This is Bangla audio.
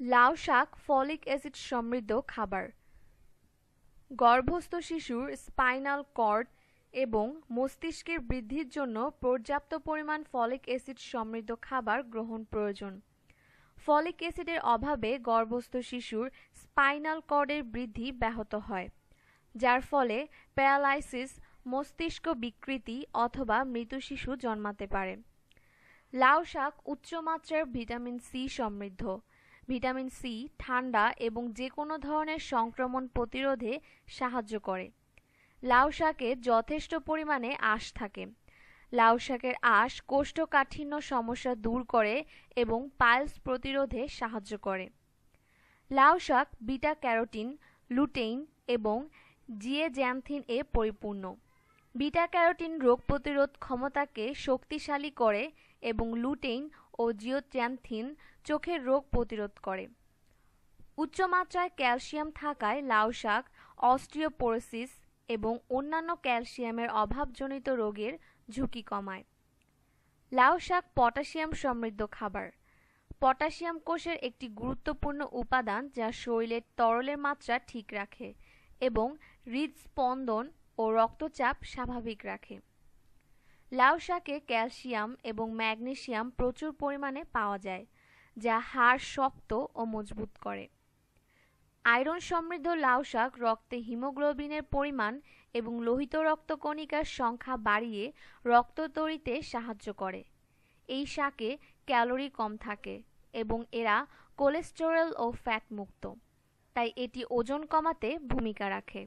লাউ শাক, ফলিক অ্যাসিড সমৃদ্ধ খাবার। গর্ভস্থ শিশুর স্পাইনাল কর্ড এবং মস্তিষ্কের বৃদ্ধির জন্য পর্যাপ্ত পরিমাণ ফলিক অ্যাসিড সমৃদ্ধ খাবার গ্রহণ প্রয়োজন। ফলিক অ্যাসিডের অভাবে গর্ভস্থ শিশুর স্পাইনাল কর্ডের বৃদ্ধি ব্যাহত হয়, যার ফলে প্যারালাইসিস, মস্তিষ্ক বিকৃতি অথবা মৃত শিশু জন্মাতে পারে। লাউ শাক উচ্চমাত্রার ভিটামিন সি সমৃদ্ধ। ভিটামিন সি, ঠান্ডা এবং যে কোনো ধরনের সংক্রমণ প্রতিরোধে সাহায্য করে। লাউ শাকে যথেষ্ট পরিমাণে আঁশ থাকে। লাউ শাকের আঁশ কোষ্ঠকাঠিন্য সমস্যা দূর করে এবং পাইলস প্রতিরোধে সাহায্য করে। লাউ শাক বিটা ক্যারোটিন লুটেইন এবং জিএজ্যান্থিন এ পরিপূর্ণ। বিটা ক্যারোটিন রোগ প্রতিরোধ ক্ষমতাকে শক্তিশালী করে এবং লুটেইন ও জিওজ্যান্থিন চোখের রোগ প্রতিরোধ করে। উচ্চমাত্রায় ক্যালসিয়াম থাকায় লাউ শাক, অস্টিওপোরোসিস এবং অন্যান্য ক্যালসিয়ামের অভাবজনিত রোগের ঝুঁকি কমায়। লাউ শাক পটাশিয়াম সমৃদ্ধ খাবার। পটাশিয়াম কোষের একটি গুরুত্বপূর্ণ উপাদান যা শরীরের তরলের মাত্রা ঠিক রাখে এবং হৃদস্পন্দন ও রক্তচাপ স্বাভাবিক রাখে। লাউ শাকে ক্যালসিয়াম এবং ম্যাগনেসিয়াম প্রচুর পরিমাণে পাওয়া যায়, যা হাড় শক্ত ও মজবুত করে। আয়রন সমৃদ্ধ লাউ শাক রক্তে হিমোগ্লোবিনের পরিমাণ এবং লোহিত রক্তকণিকার সংখ্যা বাড়িয়ে রক্ত তৈরিতে সাহায্য করে। এই শাকে ক্যালোরি কম থাকে এবং এরা কোলেস্টেরল ও ফ্যাট মুক্ত তাই এটি ওজন কমাতে ভূমিকা রাখে।